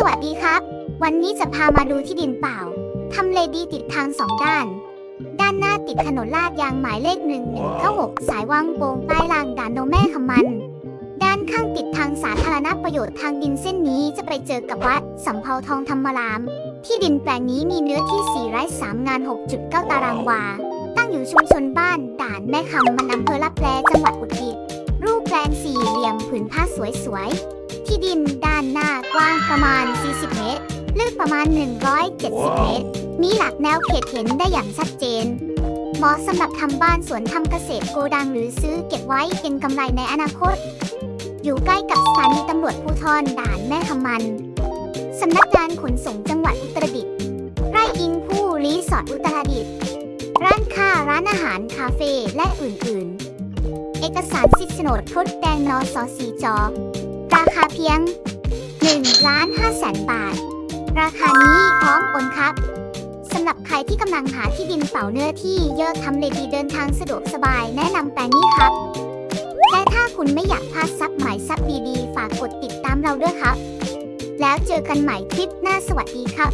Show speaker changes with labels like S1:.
S1: สวัสดีครับ วันนี้จะพามาดูที่ดินเปล่า ทำเลดีติดทางสองด้าน ด้านหน้าติดถนนลาดยางหมายเลขหนึ่งหนึ่งเก้าหกสายวังโป่งใต้ลางด่านโนแม่ขมัน ด้านข้างติดทางสาธารณประโยชน์ทางดินเส้นนี้จะไปเจอกับวัดสำเภาทองธรรมราม ที่ดินแปลงนี้มีเนื้อที่4ไร่3งาน 6.9 ตารางวา ตั้งอยู่ชุมชนบ้านด่านแม่คำมันอำเภอลับแลจังหวัดอุตรดิตถ์รูปแปลงสี่เหลี่ยมผืนผ้าสวยๆ ดินด้านหน้ากว้างประมาณ 40 เมตร ลึกประมาณ 170 เมตร มีหลักแนวเขตเห็นได้อย่างชัดเจน เหมาะสำหรับทำบ้านสวนทำเกษตรโกดังหรือซื้อเก็บไว้เป็นกำไรในอนาคต อยู่ใกล้กับสถานีตำรวจภูธรด่านแม่คำมันสำนักงานขนส่งจังหวัดอุตรดิตถ์ไร่อิงผู้รีสอร์ทอุตรดิตถ์ร้านค้าร้านอาหารคาเฟ่และอื่นๆ เอกสารสิทธิโฉนดครุดแดงนอสอสีจอ ราคาเพียง1ล้าน5แสนบาท ราคานี้พร้อมโอนครับสำหรับใครที่กำลังหาที่ดินเป่าเนื้อที่เยอะทำเลดีเดินทางสะดวกสบายแนะนำแปลงนี้ครับและถ้าคุณไม่อยากพลาดซับใหม่ซับดีๆ ฝากกดติดตามเราด้วยครับ แล้วเจอกันใหม่คลิปหน้าสวัสดีครับ